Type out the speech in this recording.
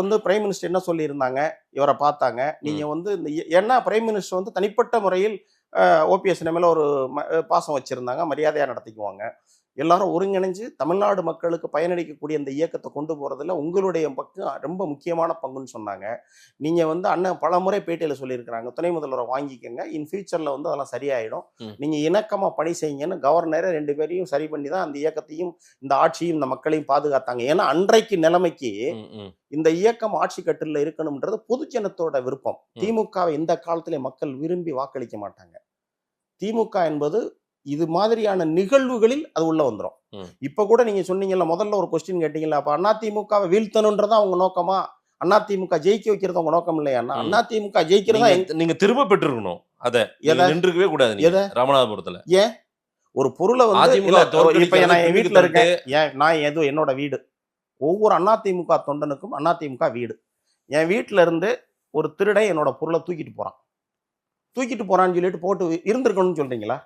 வந்து prime minister என்ன சொல்லியிருந்தாங்க? இவரை பார்த்தாங்க. நீங்க வந்து இந்த ஏன்னா பிரைம் மினிஸ்டர் வந்து தனிப்பட்ட முறையில் ஓபிஎஸ் மேல ஒரு பாசம் வச்சிருந்தாங்க மரியாதையா நடத்திக்குவாங்க. எல்லாரும் ஒருங்கிணைஞ்சு தமிழ்நாடு மக்களுக்கு பயனளிக்கக்கூடிய இந்த இயக்கத்தை கொண்டு போறதுல உங்களுடைய பக்கம் ரொம்ப முக்கியமான பங்குன்னு சொன்னாங்க. நீங்க வந்து அண்ணன் பல முறை பேட்டியில சொல்லியிருக்கிறாங்க. துணை முதல்வரை வாங்கிக்கோங்க. இன் ஃபியூச்சர்ல வந்து அதெல்லாம் சரியாயிடும். ம். நீங்க இணக்கமா பணி செய்யுங்கன்னு கவர்னரே ரெண்டு பேரையும் சரி பண்ணி தான் அந்த இயக்கத்தையும் இந்த ஆட்சியும் இந்த மக்களையும் பாதுகாத்தாங்க. ஏன்னா அன்றைக்கு நிலைமைக்கு. இந்த இயக்கம் ஆட்சி கட்டில இருக்கணும்ன்றது பொதுஜனத்தோட விருப்பம். திமுகவை எந்த காலத்திலே மக்கள் விரும்பி வாக்களிக்க மாட்டாங்க. திமுக என்பது இது மாதிரியான நிகழ்வுகளில் அது உள்ள வந்துரும். ம். இப்ப கூட நீங்க சொன்னீங்கல்ல முதல்ல ஒரு கொஸ்டின் கேட்டீங்கல்ல அப்ப அண்ணா திமுகவை வீழ்த்தணுன்றதா அவங்க நோக்கமா? அண்ணா திமுக ஜெயிக்க வைக்கிறது அவங்க நோக்கம் இல்லையாண்ணா ம். அண்ணா திமுக ஜெயிக்கிறதா நீங்க- திரும்ப பெற்றிருக்கணும். அத? நின்றுக்கவே கூடாது? ராமநாதபுரத்துல. ஒரு பொருளை வந்து இப்ப நான் என் வீட்டுல இருக்கேன். ஏன் நான் எது என்னோட வீடு. ஒவ்வொரு அதிமுக தொண்டனுக்கும் அதிமுக வீடு. என் வீட்டுல இருந்து ஒரு திருடன் என்னோட பொருளை தூக்கிட்டு போறான். தூக்கிட்டு போறான்னு சொல்லிட்டு போட்டு இருந்திருக்கணும்னு சொல்றீங்களா?